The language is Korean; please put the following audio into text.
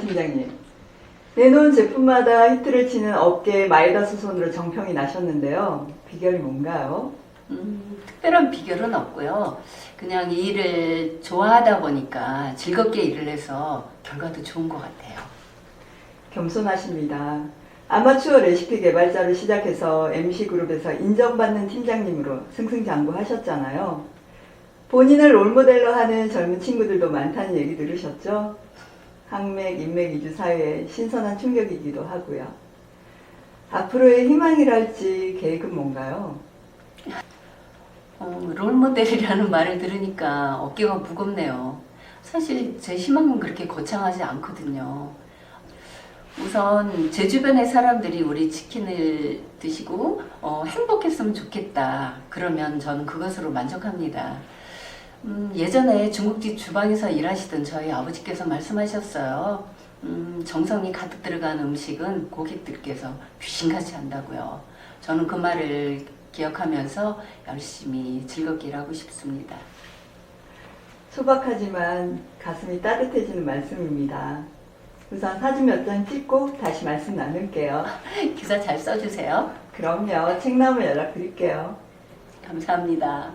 팀장님. 내놓은 제품마다 히트를 치는 업계 마이다스 손으로 정평이 나셨는데요. 비결이 뭔가요? 음, 특별한 비결은 없고요. 그냥 이 일을 좋아하다 보니까 즐겁게 일을 해서 결과도 좋은 것 같아요. 겸손하십니다. 아마추어 레시피 개발자로 시작해서 MC그룹에서 인정받는 팀장님으로 승승장구하셨잖아요. 본인을 롤모델로 하는 젊은 친구들도 많다는 얘기 들으셨죠? 항맥, 인맥 이주 사회에 신선한 충격이기도 하고요. 앞으로의 희망이랄지 계획은 뭔가요? 어, 롤모델이라는 말을 들으니까 어깨가 무겁네요. 사실 제 희망은 그렇게 거창하지 않거든요. 우선 제 주변의 사람들이 우리 치킨을 드시고 어, 행복했으면 좋겠다. 그러면 저는 그것으로 만족합니다. 음, 예전에 중국집 주방에서 일하시던 저희 아버지께서 말씀하셨어요. 음, 정성이 가득 들어간 음식은 고객들께서 귀신같이 한다고요. 저는 그 말을 기억하면서 열심히 즐겁게 일하고 싶습니다. 소박하지만 가슴이 따뜻해지는 말씀입니다. 우선 사진 몇 장 찍고 다시 말씀 나눌게요. 기사 잘 써주세요. 그럼요. 책 나오면 연락드릴게요. 감사합니다.